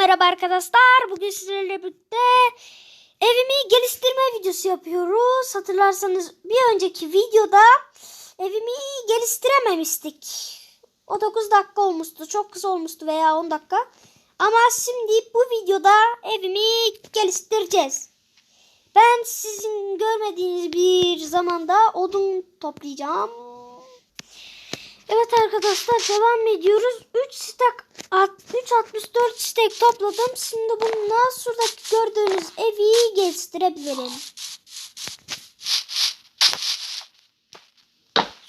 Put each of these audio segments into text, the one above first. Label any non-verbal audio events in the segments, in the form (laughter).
merhaba arkadaşlar. Bugün sizlerle birlikte evimi geliştirme videosu yapıyoruz. Hatırlarsanız bir önceki videoda evimi geliştirememiştik. O 9 dakika olmuştu. Çok kısa olmuştu veya 10 dakika. Ama şimdi bu videoda evimi geliştireceğiz. Ben sizin görmediğiniz bir zamanda odun toplayacağım. Evet arkadaşlar devam ediyoruz. 3 stack 364 stack topladım. Şimdi bununla şuradaki gördüğünüz evi geliştirebilirim.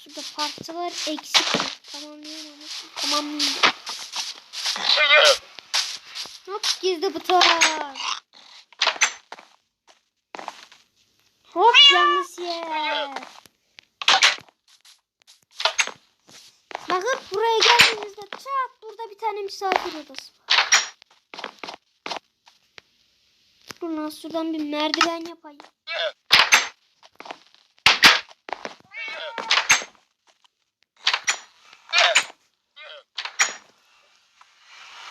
Şurada parçalar eksik. Tamamlayamamışım. Tamamlayayım. Hop girdi buton. Hop yanlış yer. Bakın buraya geldiğimizde çat burada bir tane misafir odası var. Buradan şuradan bir merdiven yapayım.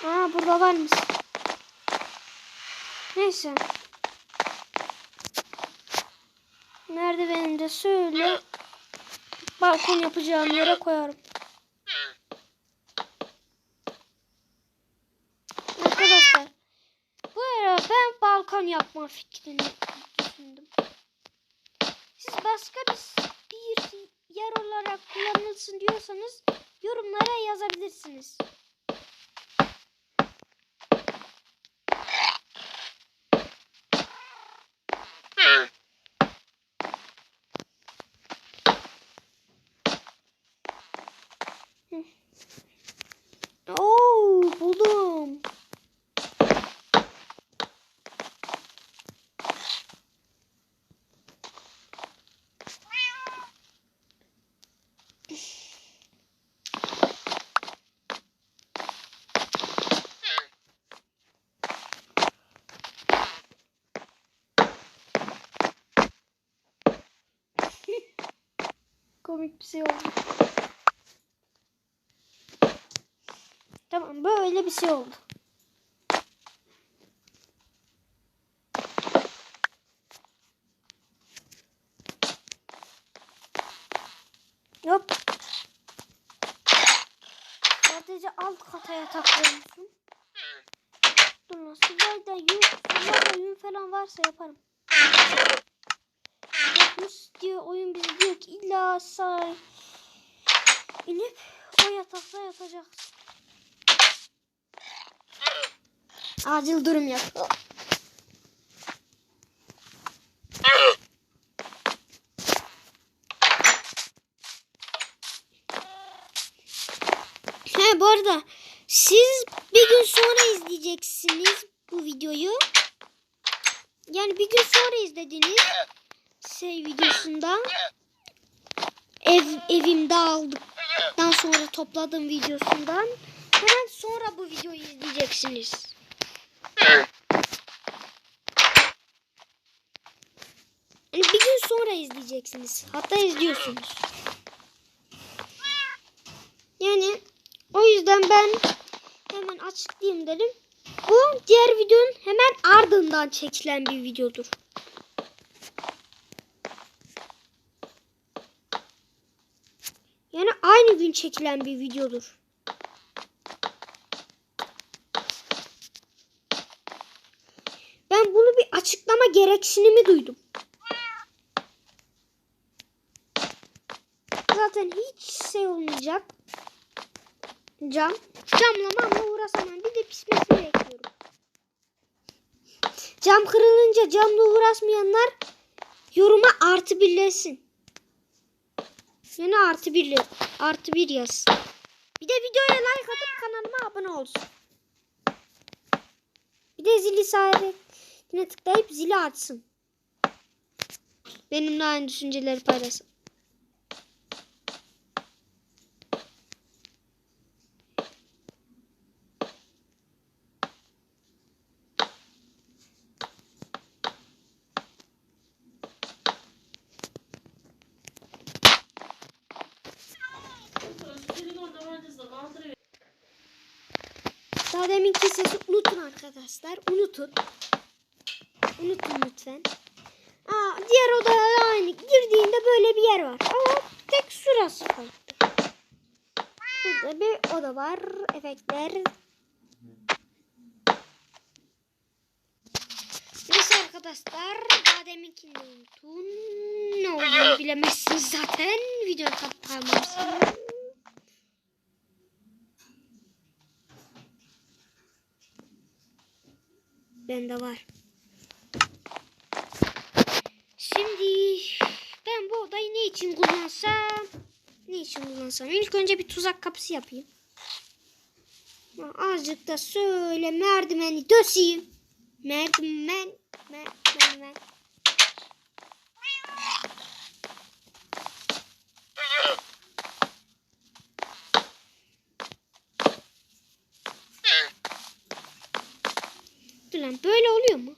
Aa burada varmış. Neyse. Merdiveni de şöyle balkon yapacağım yere koyarım. Arkadaşlar bu ara balkon yapma fikrini düşündüm. Siz başka bir, bir yer olarak kullanılsın diyorsanız yorumlara yazabilirsiniz. Oo buldum. Komik bir şey oldu. Tamam böyle bir şey oldu. Yok. Sadece alt kata yataklarımsın. Dur nasıl da yün, yün falan varsa yaparım. Yapmış diyor oyun bizi diyor ki illa say inip o yatakta yatacaksın. Acil durum yap. He bu arada siz bir gün sonra izleyeceksiniz bu videoyu. Yani bir gün sonra izlediniz şey videosunda ev evim dağıldıktan sonra topladığım videosundan hemen sonra bu videoyu izleyeceksiniz. Yani bir gün sonra izleyeceksiniz. Hatta izliyorsunuz. Yani o yüzden ben hemen açıklayayım dedim. Bu diğer videonun hemen ardından çekilen bir videodur. Yani aynı gün çekilen bir videodur. Ben bunu bir açıklama gereksinimi duydum. Zaten hiç şey olmayacak. Cam. Camlamanla uğraşamam. Bir de pişmesini bekliyorum. Cam kırılınca camla uğraşmayanlar yoruma artı birlesin. Yani artı bir, artı bir yaz. Bir de videoya like atıp kanalıma abone olsun. Bir de zili işaretine tıklayıp zili açsın. Benimle aynı düşünceleri paylaşsın. Daha deminki sesi unutun arkadaşlar. Unutun. Unutun lütfen. Aa, diğer odaya aynı. Girdiğinde böyle bir yer var. Ama tek şurası farklı. Burada bir oda var. Efektler. Neyse arkadaşlar. Daha deminkini unutun. Ne olduğunu bilemezsiniz zaten. Videoyu kapatmamışsınız. Bende var. Şimdi ben bu odayı ne için kullansam? Ne için kullansam? İlk önce bir tuzak kapısı yapayım. Azıcık da şöyle merdiveni. Merdiven, merdiven. Dur lan böyle oluyor mu?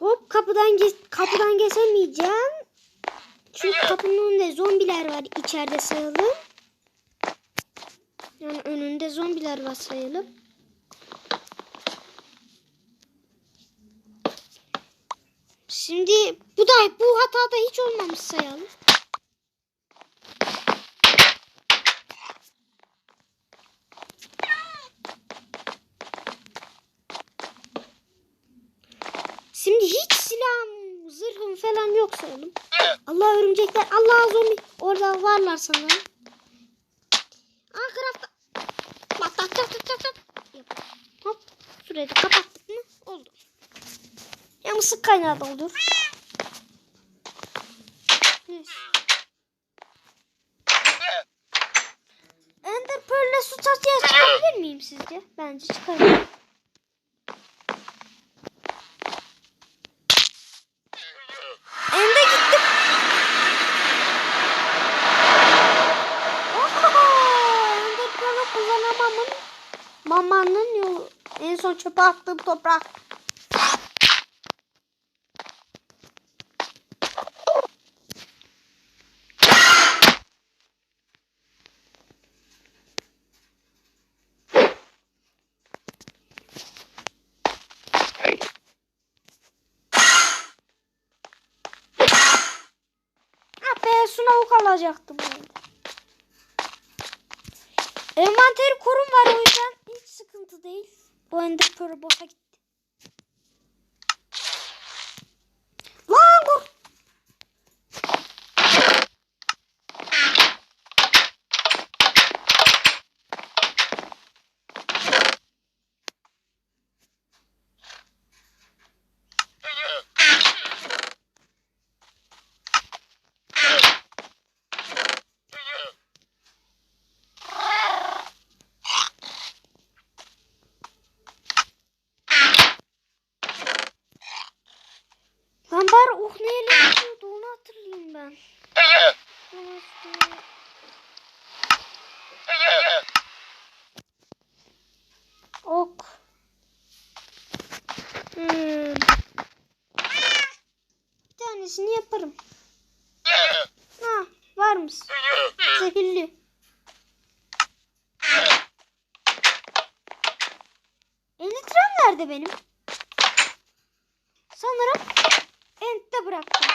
Hop kapıdan ge kapıdan geçemeyeceğim. Çünkü kapının önünde zombiler var içeride sayalım. Yani önünde zombiler var sayalım. Şimdi bu da bu hatada hiç olmamış sayalım. Şimdi hiç falan yok sayalım. Allah örümcekler, Allah zombi. Orada varlar sanırım. Aa krafta. Bak tak tak tak tak tak. Hop. Da kapattık mı? Oldu. Ya mısık kaynağı da olur. Neyse. Ender Pearl'le su çatıya çıkabilir miyim sizce? Bence çıkarım. Çöpe attığım toprak. Ah be şuna ok alacaktım. ben. Envanteri korum var o yüzden hiç sıkıntı değil. Bu ender pearl boşa gitti. Ok. Hmm. Bir tanesini yaparım. Ha, var mısın? Zehirli. nerede benim? Sanırım Ent'te bıraktım.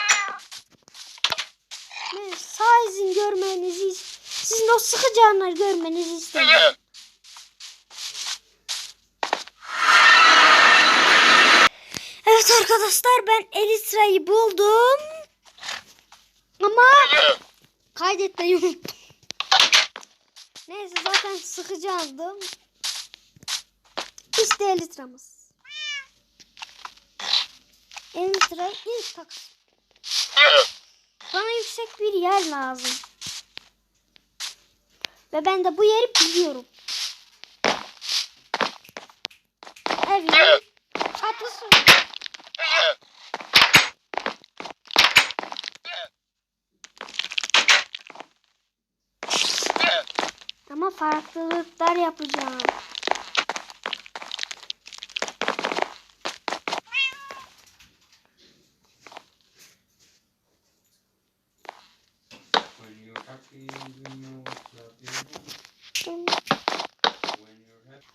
Ne, sağ izin görmenizi, sizin o anları görmenizi istemiyorum. Arkadaşlar ben Elitra'yı buldum. Ama kaydetmeyi unuttum. Neyse zaten sıkıcı aldım. İşte Elitra'mız. Elitra ilk tak. Bana yüksek bir yer lazım. Ve ben de bu yeri biliyorum. Evet. Çatısı. Ama farklılıklar yapacağım.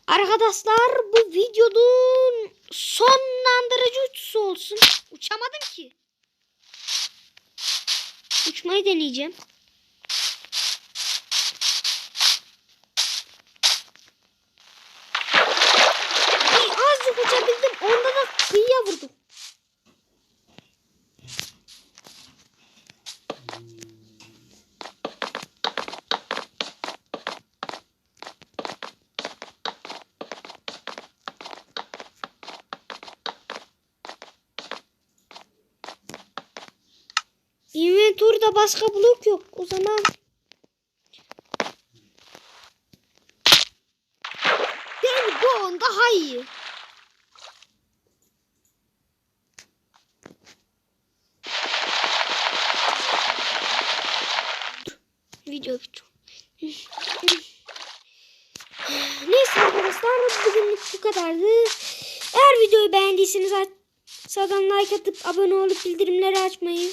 Arkadaşlar bu videonun sonlandırıcı uçusu olsun. Uçamadım ki. Uçmayı deneyeceğim. Bir azıcık uçabildim. Onda da kıyıya vurdum. Inventory'da başka blok yok. O zaman yani bu on daha iyi. Video bitti. (sighs) Neyse arkadaşlar bugünlük bu kadardı. Eğer videoyu beğendiyseniz aşağıdan like atıp abone olup bildirimleri açmayı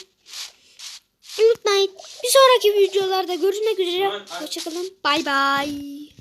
unutmayın. Bir sonraki videolarda görüşmek üzere. Hoşçakalın. Bay bay.